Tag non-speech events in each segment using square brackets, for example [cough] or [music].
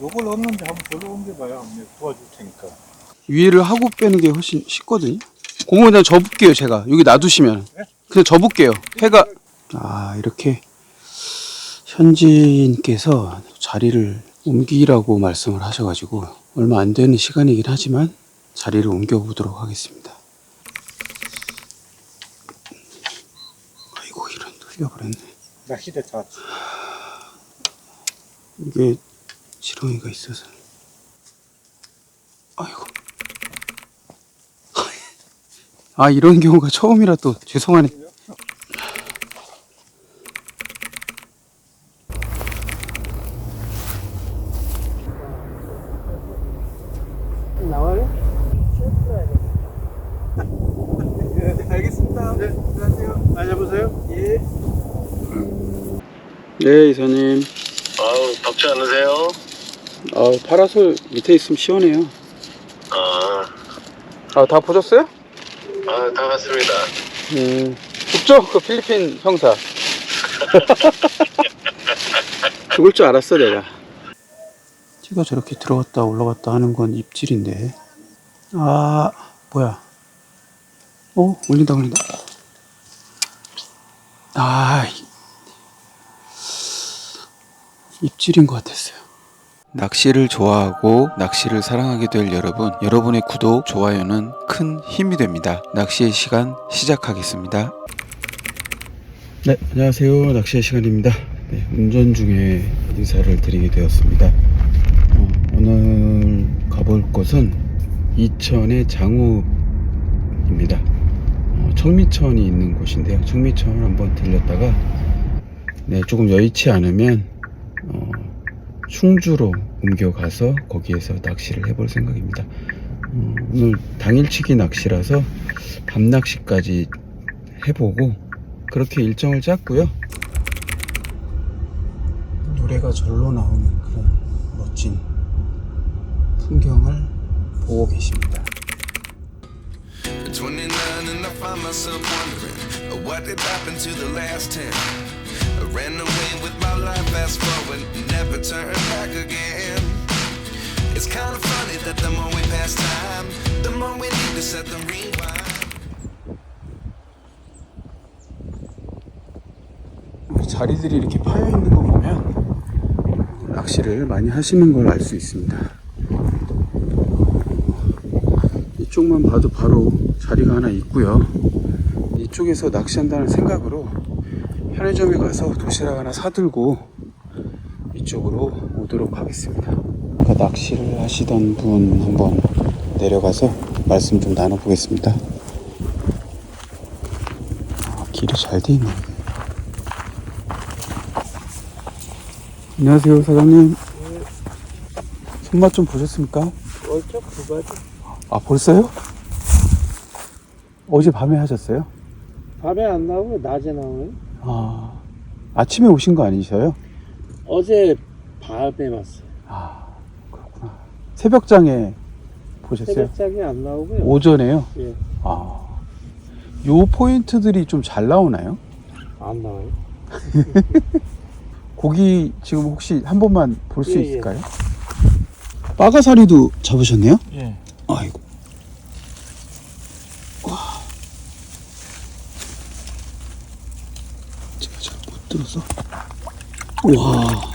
요걸 없는지 한번 저로 옮겨봐요. 내가 도와줄 테니까. 위를 하고 빼는 게 훨씬 쉽거든요. 공을 그냥 접을게요, 제가. 여기 놔두시면. 그냥 접을게요. 해가. 아, 이렇게 현지인께서 자리를 옮기라고 말씀을 하셔가지고 얼마 안 되는 시간이긴 하지만 자리를 옮겨보도록 하겠습니다. 아이고, 이런 흘려버렸네. 낚시대 다 이게 지렁이가 있어서. 아이고. 아, 이런 경우가 처음이라 또 죄송하네. 나와요? 네, 알겠습니다. 네, 안녕하세요. 많이 잡으세요. 예. 네, 이사님. 아우 덥지 않으세요? 아, 파라솔 밑에 있으면 시원해요. 아, 아, 다 보셨어요? 아, 다 봤습니다. 음, 춥죠? 그 필리핀 형사. [laughs] 죽을 줄 알았어, 내가. 찌가 저렇게 들어갔다 올라갔다 하는 건 입질인데. 아, 뭐야. 어, 올린다, 올린다. 아, 이- 입질인 것 같았어요. 낚시를 좋아하고 낚시를 사랑하게 될 여러분, 여러분의 구독, 좋아요는 큰 힘이 됩니다. 낚시의 시간 시작하겠습니다. 네, 안녕하세요. 낚시의 시간입니다. 네, 운전 중에 인사를 드리게 되었습니다. 어, 오늘 가볼 곳은 이천의 장읍입니다. 어, 청미천이 있는 곳인데요. 청미천을 한번 들렸다가 네, 조금 여의치 않으면 어, 충주로 옮겨가서 거기에서 낚시를 해볼 생각입니다. 어, 오늘 당일치기 낚시라서 밤 낚시까지 해보고 그렇게 일정을 짰고요. 노래가 절로 나오는 그런 멋진 풍경을 보고 계십니다. 29 and I find myself wondering what did happen to the last 10. Ran away with my life, fast forward, never turn back again. It's kind of funny that the more we pass time, the more we need to set the rewind. 자리들이 이렇게 파여 있는 거 보면 낚시를 많이 하시는 걸 알 수 있습니다. 이쪽만 봐도 바로 자리가 하나 있고요. 이쪽에서 낚시한다는 생각으로 편의점에 가서 도시락 하나 사들고 이쪽으로 오도록 하겠습니다. 아까 낚시를 하시던 분 한번 내려가서 말씀 좀 나눠보겠습니다. 아, 길이 잘 돼 있네. 안녕하세요 사장님 손맛 좀 보셨습니까? 얼쩍 두 가지. 아 벌써요? 어제 밤에 하셨어요? 밤에 안 나오고 낮에 나오네. 아 아침에 오신 거 아니셔요? 어제 밤에 왔어요. 아 그렇구나 새벽장에 보셨어요? 새벽장이 안 나오고요. 오전에요? 예, 아 요 포인트들이 좀 잘 나오나요? 안 나와요. [laughs] 고기 지금 혹시 한 번만 볼 수 예, 예. 있을까요? 빠가사리도 잡으셨네요? 예. 아이고. 와. 제가 들어서. 와.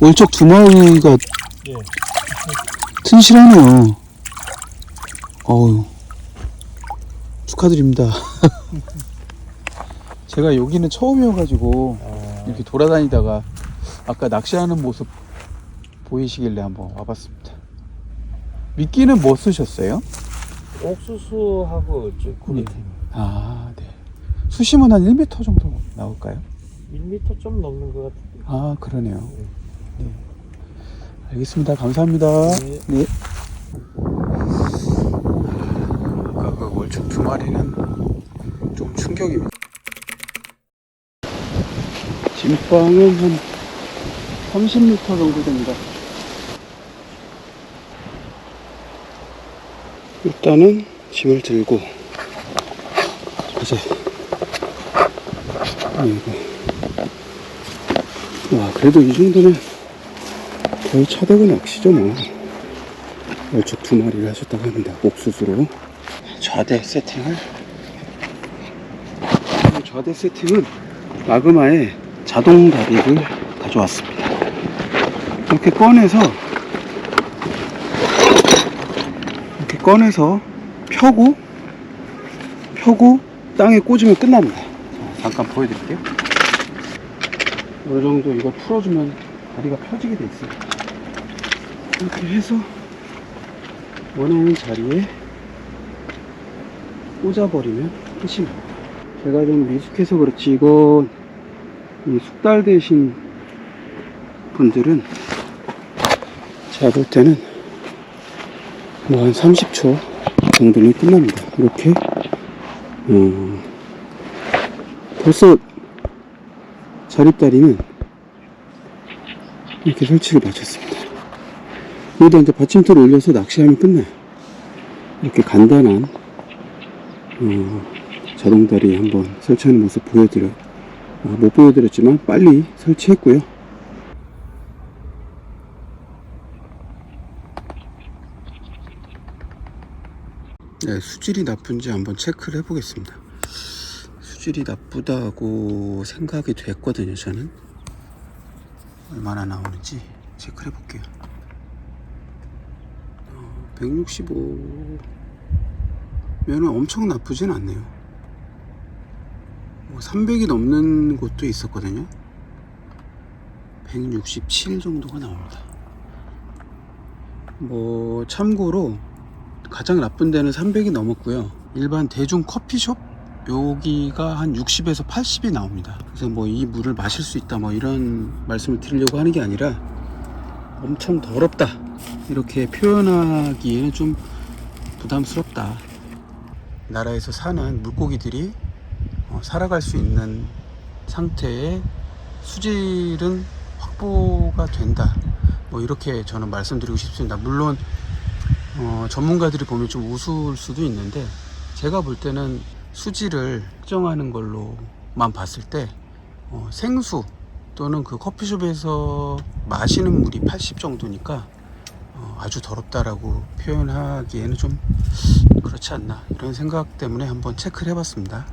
월척 두 마리가 예. 튼실하네요. 어우. 축하드립니다. [laughs] 제가 여기는 처음이어가지고 아, 이렇게 돌아다니다가 아까 낚시하는 모습 보이시길래 한번 와봤습니다. 미끼는 뭐 쓰셨어요? 옥수수하고 저 구리. 아, 네. 수심은 한 1m 정도 나올까요? 1m 좀 넘는 것 같은데. 아, 그러네요. 네. 알겠습니다. 감사합니다. 네. 네. 아까 그 월척 두 마리는 좀 충격입니다. 진방은 한 30m 정도 됩니다. 일단은 짐을 들고 이제 아이고 와, 그래도 이 정도면 거의 차대고 낚시죠, 뭐. 얼죽 두 마리를 하셨다고 합니다. 옥수수로. 좌대 세팅을. 좌대 세팅은 마그마에 자동 다리를 가져왔습니다. 이렇게 꺼내서, 이렇게 꺼내서 펴고, 펴고 땅에 꽂으면 끝납니다. 자, 잠깐 보여드릴게요. 어느 정도 이걸 풀어주면 다리가 펴지게 돼 있어요. 이렇게 해서 원하는 자리에 꽂아버리면 끝입니다. 제가 좀 미숙해서 그렇지 이건 이 숙달 되신 분들은 제가 볼 때는 뭐 한 30초 정도면 끝납니다. 이렇게 어, 벌써 자립다리는 이렇게 설치를 마쳤습니다. 여기다 이제 받침대를 올려서 낚시하면 끝나요. 이렇게 간단한 어, 자동다리 한번 설치하는 모습 보여드려 어, 못 보여드렸지만 빨리 설치했고요. 네, 수질이 나쁜지 한번 체크를 해보겠습니다. 수질이 나쁘다고 생각이 됐거든요, 저는. 얼마나 나오는지 체크를 해볼게요. 어, 165 면은 엄청 나쁘진 않네요. 뭐 300이 넘는 곳도 있었거든요. 167 정도가 나옵니다. 뭐 참고로 가장 나쁜 데는 300이 넘었고요. 일반 대중 커피숍 여기가 한 60에서 80이 나옵니다. 그래서 뭐 이 물을 마실 수 있다 뭐 이런 말씀을 드리려고 하는 게 아니라 엄청 더럽다 이렇게 표현하기에는 좀 부담스럽다. 나라에서 사는 물고기들이 어, 살아갈 수 있는 상태의 수질은 확보가 된다. 뭐 이렇게 저는 말씀드리고 싶습니다. 물론 어, 전문가들이 보면 좀 우스울 수도 있는데 제가 볼 때는 수질을 측정하는 걸로만 봤을 때 어, 생수 또는 그 커피숍에서 마시는 물이 80 정도니까 어, 아주 더럽다라고 표현하기에는 좀 그렇지 않나 이런 생각 때문에 한번 체크를 해봤습니다.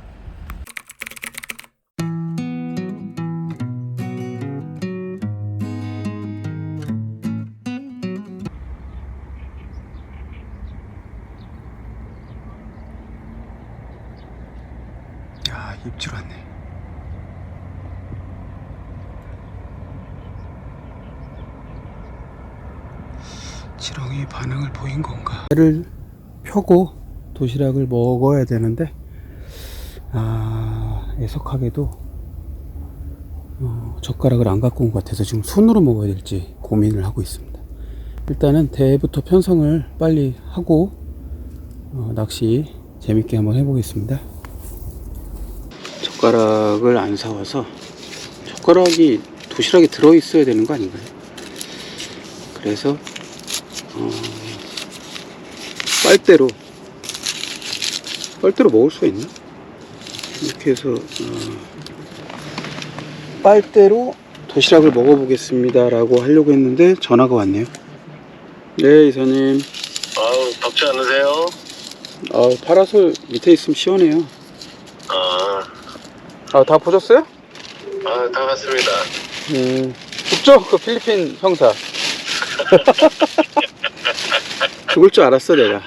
야 입질 왔네. 지렁이 반응을 보인 건가? 배를 펴고 도시락을 먹어야 되는데 아 애석하게도 어, 젓가락을 안 갖고 온 것 같아서 지금 손으로 먹어야 될지 고민을 하고 있습니다. 일단은 대부터 편성을 빨리 하고 어, 낚시 재밌게 한번 해보겠습니다. 젓가락을 안 사와서 젓가락이 도시락에 들어 있어야 되는 거 아닌가요? 그래서 어, 빨대로 빨대로 먹을 수가 있나? 이렇게 해서 어, 빨대로 도시락을 먹어보겠습니다 라고 하려고 했는데 전화가 왔네요. 네 이사님. 아우, 덥지 않으세요? 아 파라솔 밑에 있으면 시원해요. 아, 아 다 보셨어요? 아, 다 봤습니다. 음, 춥죠? 그 필리핀 형사. [laughs] 죽을 줄 알았어, 내가.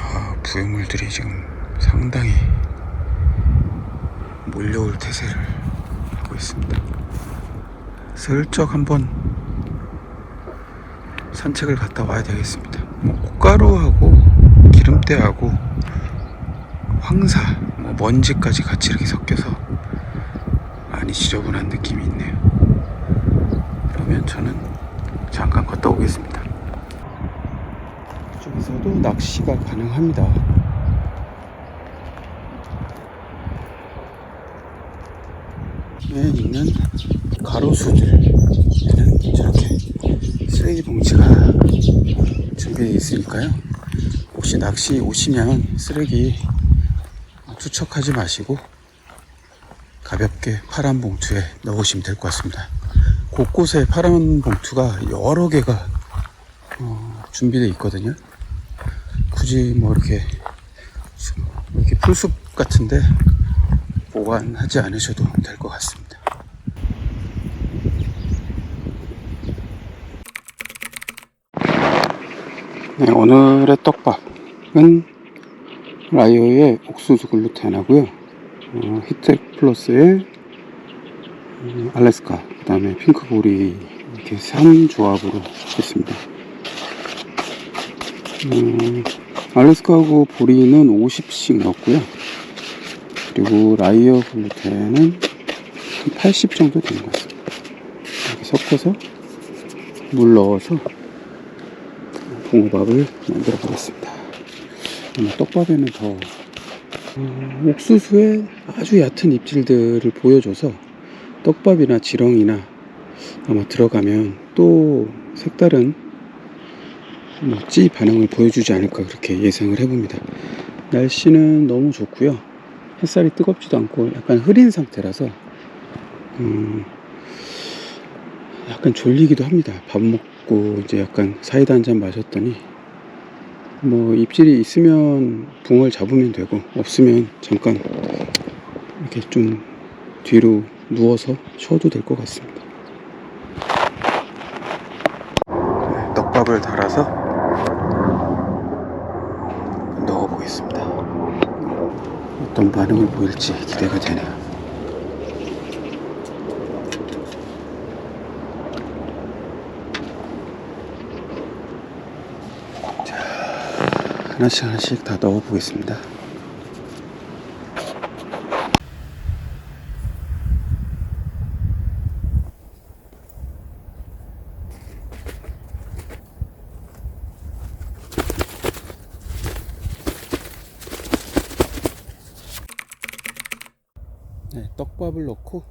아, 부유물들이 지금 상당히 몰려올 태세를 하고 있습니다. 슬쩍 한번 산책을 갔다 와야 되겠습니다. 뭐 꽃가루하고 기름때하고 황사, 뭐 먼지까지 같이 이렇게 섞여서 많이 지저분한 느낌이 있네요. 그러면 저는 잠깐 걷다 오겠습니다. 이쪽에서도 낚시가 가능합니다. 뒤에 있는 가로수들에는 저렇게 쓰레기 봉지가 준비되어 있으니까요. 혹시 낚시 오시면 쓰레기 투척하지 마시고 가볍게 파란 봉투에 넣으시면 될 것 같습니다. 곳곳에 파란 봉투가 여러 개가 어, 준비되어 있거든요. 굳이 뭐 이렇게 수- 이렇게 풀숲 같은데 보관하지 않으셔도 될 것 같습니다. 네, 오늘의 떡밥 은 라이어의 옥수수 글루텐하고요. 어, 히텍 플러스의 음, 알래스카, 그 다음에 핑크보리 이렇게 3 조합으로 했습니다. 음, 알래스카하고 보리는 50씩 넣었고요. 그리고 라이어 글루텐은 한80 정도 되는 것 같습니다. 이렇게 섞어서 물 넣어서 붕어밥을 만들어 보겠습니다. 떡밥에는 더 어, 옥수수의 아주 얕은 입질들을 보여줘서 떡밥이나 지렁이나 아마 들어가면 또 색다른 뭐, 찌 반응을 보여주지 않을까 그렇게 예상을 해봅니다. 날씨는 너무 좋고요. 햇살이 뜨겁지도 않고 약간 흐린 상태라서 음, 약간 졸리기도 합니다. 밥 먹고 이제 약간 사이다 한 잔 마셨더니 뭐 입질이 있으면 붕어를 잡으면 되고 없으면 잠깐 이렇게 좀 뒤로 누워서 쉬어도 될 것 같습니다. 네, 떡밥을 달아서 넣어보겠습니다. 어떤 반응을 보일지 기대가 되네요. 하나씩 하나씩 다 넣어 보겠습니다. 네, 떡밥을 넣고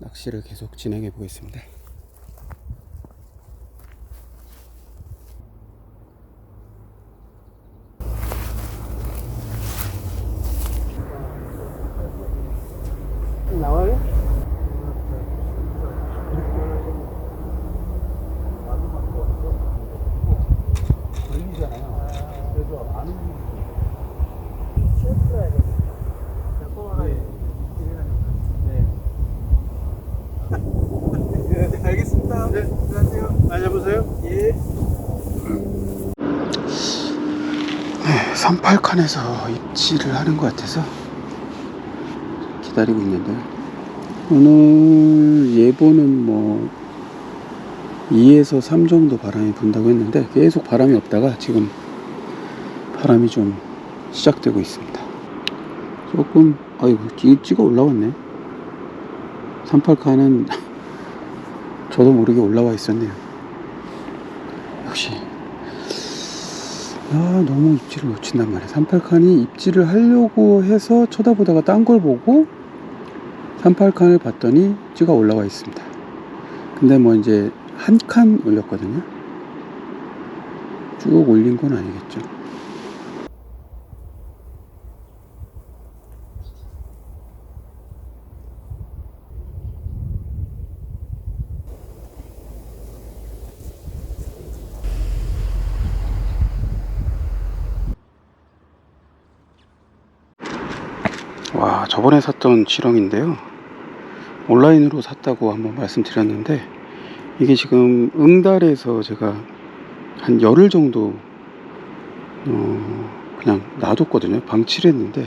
낚시를 계속 진행해 보겠습니다. 나와요? 네, 네, 알겠습니다. 네, 안녕하세요. 많이 잡으세요. 예. 38칸에서 입질을 하는 것 같아서 기다리고 있는데요. 오늘 예보는 뭐 2에서 3 정도 바람이 분다고 했는데 계속 바람이 없다가 지금 바람이 좀 시작되고 있습니다. 조금 아이고 일찍 올라왔네. 38칸은 [laughs] 저도 모르게 올라와 있었네요. 역시 아 너무 입질을 놓친단 말이야. 38칸이 입질을 하려고 해서 쳐다보다가 딴 걸 보고 38칸을 봤더니 찌가 올라와 있습니다. 근데 뭐 이제 한 칸 올렸거든요. 쭉 올린 건 아니겠죠 와 저번에 샀던 지렁인데요. 온라인으로 샀다고 한번 말씀드렸는데 이게 지금 응달에서 제가 한 열흘 정도 어, 그냥 놔뒀거든요. 방치를 했는데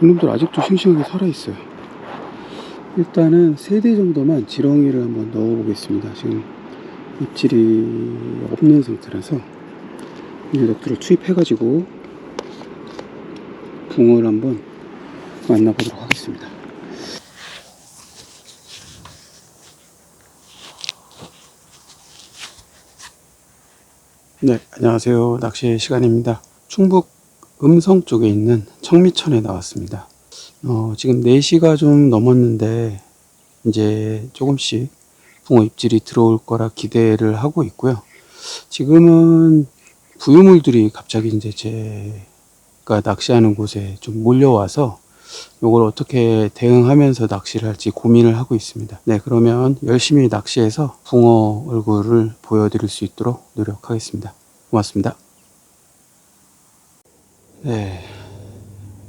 이놈들 아직도 싱싱하게 살아있어요. 일단은 세 대 정도만 지렁이를 한번 넣어 보겠습니다. 지금 입질이 없는 상태라서 이 녀석들을 투입해 가지고 붕어를 한번 만나보도록 하겠습니다. 네, 안녕하세요. 낚시 시간입니다. 충북 음성 쪽에 있는 청미천에 나왔습니다. 어, 지금 4시가 좀 넘었는데, 이제 조금씩 붕어 입질이 들어올 거라 기대를 하고 있고요. 지금은 부유물들이 갑자기 이제 제가 낚시하는 곳에 좀 몰려와서 요걸 어떻게 대응하면서 낚시를 할지 고민을 하고 있습니다. 네, 그러면 열심히 낚시해서 붕어 얼굴을 보여드릴 수 있도록 노력하겠습니다. 고맙습니다. 네,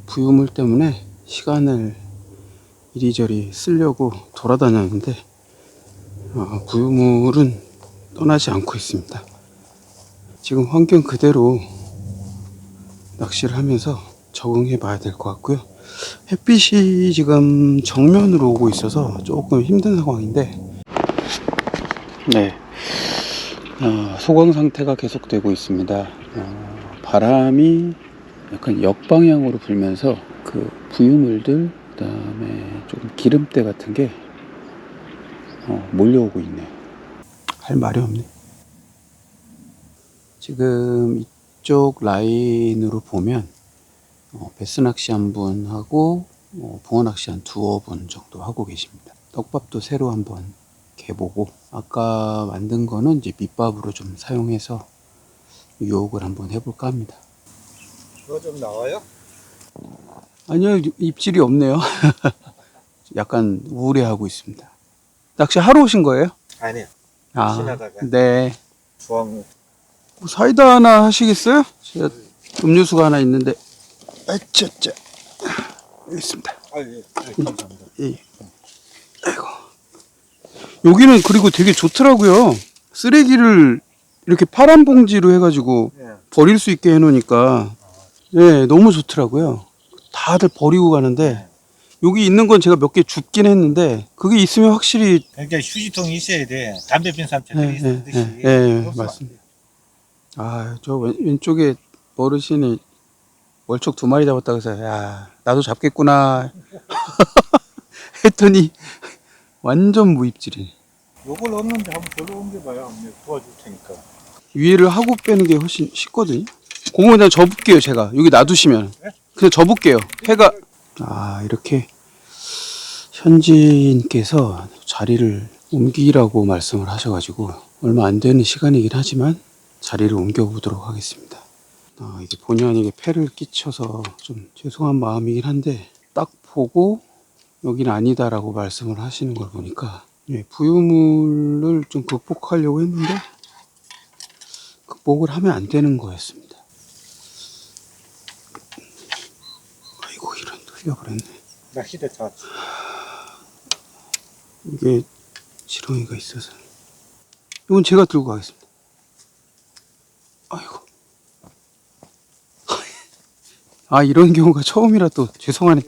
부유물 때문에 시간을 이리저리 쓰려고 돌아다녔는데 어, 부유물은 떠나지 않고 있습니다. 지금 환경 그대로 낚시를 하면서 적응해 봐야 될 것 같고요. 햇빛이 지금 정면으로 오고 있어서 조금 힘든 상황인데, 네, 어, 소강 상태가 계속되고 있습니다. 어, 바람이 약간 역방향으로 불면서 그 부유물들, 그 다음에 조금 기름때 같은 게 어, 몰려오고 있네요. 할 말이 없네. 지금 이쪽 라인으로 보면 어, 베스 낚시 한 분 하고 어, 붕어 낚시 한 두어 분 정도 하고 계십니다. 떡밥도 새로 한번 개보고 아까 만든 거는 이제 밑밥으로 좀 사용해서 유혹을 한번 해볼까 합니다. 그거 좀 나와요? 아니요 입질이 없네요. [laughs] 약간 우울해하고 있습니다. 낚시 하러 오신 거예요? 아니요. 아, 지나다가. 네. 주황 뭐 사이다 하나 하시겠어요? 제가 음료수가 하나 있는데. 아짜짜. 여기 있습니다. 아 예. 예, 감사합니다. 예. 아이고. 여기는 그리고 되게 좋더라고요. 쓰레기를 이렇게 파란 봉지로 해가지고 예. 버릴 수 있게 해놓으니까, 예, 너무 좋더라고요. 다들 버리고 가는데, 여기 있는 건 제가 몇 개 줍긴 했는데, 그게 있으면 확실히, 그러니까 휴지통이 있어야 돼. 담배 핀 예, 사람들이 예, 있듯이. 예, 예, 그럴 수 맞습니다. 아, 저 왼, 왼쪽에 어르신이 월척 두 마리 잡았다고 해서, 야, 나도 잡겠구나. [laughs] 했더니, 완전 무입질이. 요걸 얻는데 한번 별로 옮겨봐요. 도와줄 테니까. 위에를 하고 빼는 게 훨씬 쉽거든요. 그냥 접을게요, 제가. 여기 놔두시면. 그냥 접을게요. 해가, 아, 이렇게 현지인께서 자리를 옮기라고 말씀을 하셔가지고, 얼마 안 되는 시간이긴 하지만 자리를 옮겨보도록 하겠습니다. 아, 이게 본의 아니게 폐를 끼쳐서 좀 죄송한 마음이긴 한데, 딱 보고 여기는 아니다라고 말씀을 하시는 걸 보니까, 예, 부유물을 좀 극복하려고 했는데, 극복을 하면 안 되는 거였습니다. 아이고 이런 흘려버렸네. 낚시대 다 이게 지렁이가 있어서. 이건 제가 들고 가겠습니다. 아이고. 아 이런 경우가 처음이라 또 죄송하네.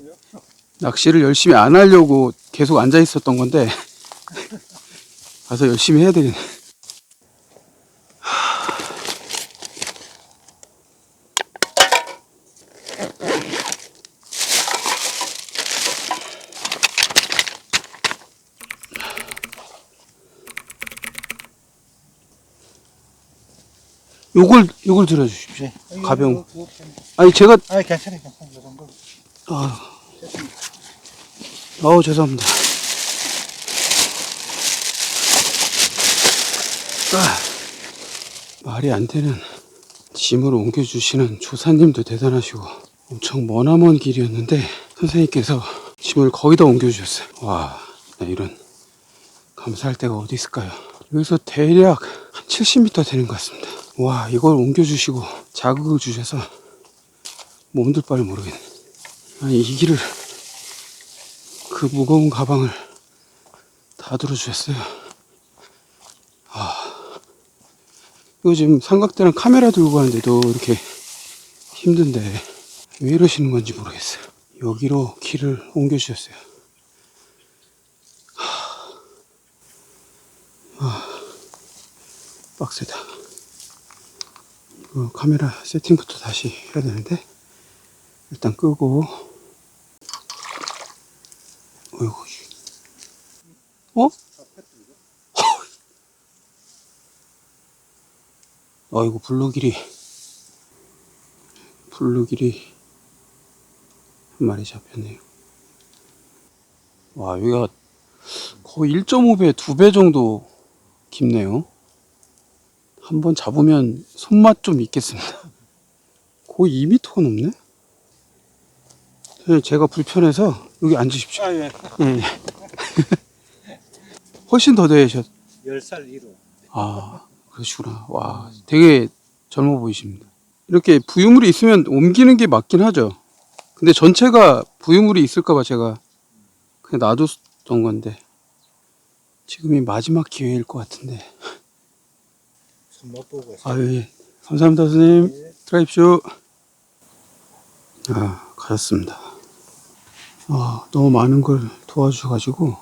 낚시를 열심히 안 하려고 계속 앉아 있었던 건데 가서 열심히 해야 되겠네. 요걸 요걸 들어주십시오. 가벼운. 아니 제가 아 괜찮아요. 괜찮아요. 그 정도. 아, 아우 죄송합니다. 아, 말이 안 되는 짐을 옮겨주시는 조사님도 대단하시고 엄청 머나먼 길이었는데 선생님께서 짐을 거의 다 옮겨주셨어요. 와, 나 이런 감사할 데가 어디 있을까요? 여기서 대략 한 70m 되는 것 같습니다. 와, 이걸 옮겨주시고 자극을 주셔서 몸둘 바를 모르겠네. 아니 이 길을 그 무거운 가방을 다 들어주셨어요. 아 이거 삼각대랑 카메라 들고 가는데도 이렇게 힘든데 왜 이러시는 건지 모르겠어요. 여기로 길을 옮겨주셨어요. 하, 아 빡세다. 이거 카메라 세팅부터 다시 해야 되는데 일단 끄고. 어이구 어? [laughs] 어이구 블루 길이 블루 길이 한 마리 잡혔네요. 와 여기가 거의 1.5배, 2배 정도 깊네요 한번 잡으면 손맛 좀 있겠습니다 거의 2m가 넘네 예, 제가 불편해서 여기 앉으십시오. 아, 예. 예. 예. 훨씬 더 되셨. 10살 위로. 아, 그러시구나. 와, 되게 젊어 보이십니다. 이렇게 부유물이 있으면 옮기는 게 맞긴 하죠. 근데 전체가 부유물이 있을까봐 제가 그냥 놔뒀던 건데 지금이 마지막 기회일 것 같은데. 손못 보고 있어요. 아유, 예. 감사합니다, 선생님. 들어가십시오. 아, 가셨습니다. 아, 너무 많은 걸 도와주셔가지고,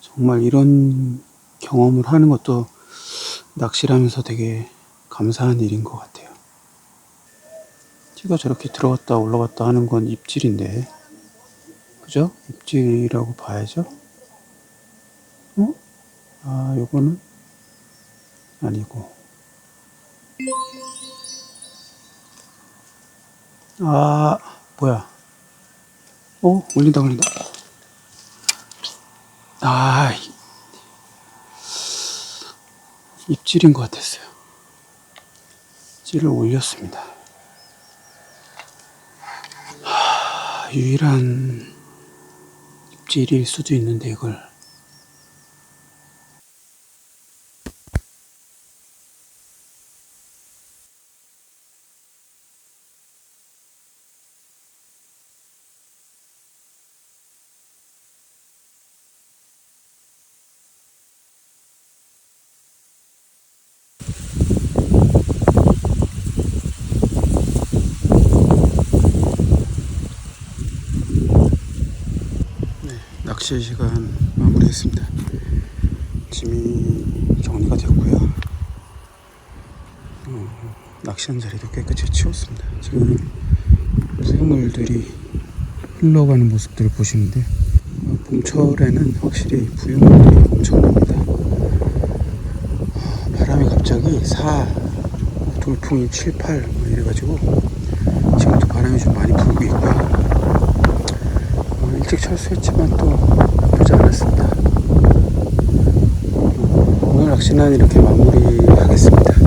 정말 이런 경험을 하는 것도 낚시를 하면서 되게 감사한 일인 것 같아요. 찌가 저렇게 들어갔다 올라갔다 하는 건 입질인데, 그죠? 입질이라고 봐야죠? 어? 아, 요거는 아니고. 아, 뭐야. 어, 올린다, 올린다. 아, 이- 입질인 것 같았어요. 찌를 올렸습니다. 하, 유일한 입질일 수도 있는데, 이걸. 낚시 시간 마무리했습니다. 짐이 정리가 됐고요. 어, 낚시한 자리도 깨끗이 치웠습니다. 지금 부유물들이 흘러가는 모습들을 보시는데 어, 봄철에는 확실히 부유물들이 엄청납니다. 어, 바람이 갑자기 4, 돌풍이 7, 8뭐 이래가지고 지금도 바람이 좀 많이 불고 있고요. 어, 일찍 철수했지만 또 나쁘지 않았습니다. 어, 오늘 낚시는 이렇게 마무리하겠습니다.